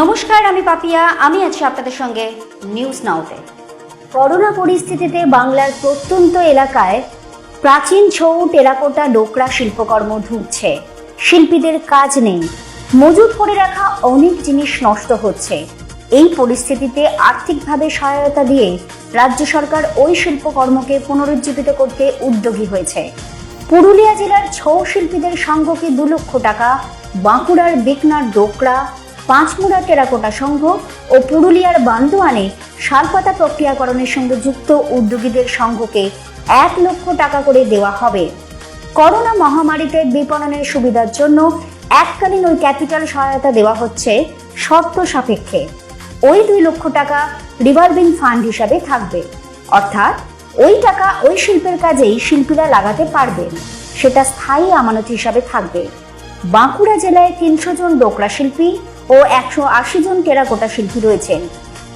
নমস্কার, আমি পাপিয়া। আমি আছি আপনাদের সঙ্গে নিউজ নাওতে করোনা পরিস্থিতিতে বাংলার প্রত্যন্ত এলাকায় প্রাচীন ছৌ টেরাকোটা ডোকরা শিল্পকর্ম ঢুকছে। শিল্পীদের কাজ নেই। মজুত করে রাখা অনেক জিনিস নষ্ট হচ্ছে। এই পরিস্থিতিতে আর্থিকভাবে সহায়তা দিয়ে রাজ্য সরকার ওই শিল্পকর্মকে পুনরুজ্জীবিত করতে উদ্যোগী হয়েছে। পুরুলিয়া জেলার ছৌ শিল্পীদের সংঘকে দু লক্ষ টাকা, বাঁকুড়ার বেকনার ডোকরা পাঁচমুড়া টেরাকোটা সংঘ ও পুরুলিয়ার বান্দোয়ানে শালপাতা প্রক্রিয়াকরণের সঙ্গে যুক্ত উদ্যোগীদের সংঘকে এক লক্ষ টাকা করে দেওয়া হবে। করোনা মহামারীতে বিপণনের সুবিধার জন্য এককালীন ওই ক্যাপিটাল সহায়তা দেওয়া হচ্ছে শর্ত সাপেক্ষে। ওই দুই লক্ষ টাকা রিভলভিং ফান্ড হিসাবে থাকবে। অর্থাৎ ওই টাকা ওই শিল্পের কাজেই শিল্পীরা লাগাতে পারবেন সেটা স্থায়ী আমানত হিসাবে থাকবে। বাঁকুড়া জেলায় তিনশো জন ডোকরা শিল্পী ও একশো আশি জন টেরাকোটা শিল্পী রয়েছেন।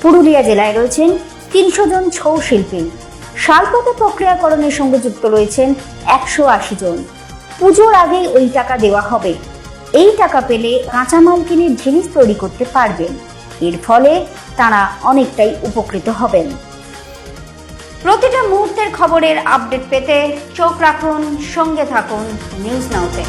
পুরুলিয়া জেলায় রয়েছেন তিনশো জন ছৌ শিল্পী। শালপাতা প্রক্রিয়াকরণের সঙ্গে যুক্ত রয়েছেন একশো আশি জন। পুজোর আগেই ওই টাকা দেওয়া হবে। এই টাকা পেলে কাঁচামাল কিনে জিনিস তৈরি করতে পারবেন। এর ফলে তারা অনেকটাই উপকৃত হবেন। প্রতিটা মুহূর্তের খবরের আপডেট পেতে চোখ রাখুন, সঙ্গে থাকুন নিউজ নাওতে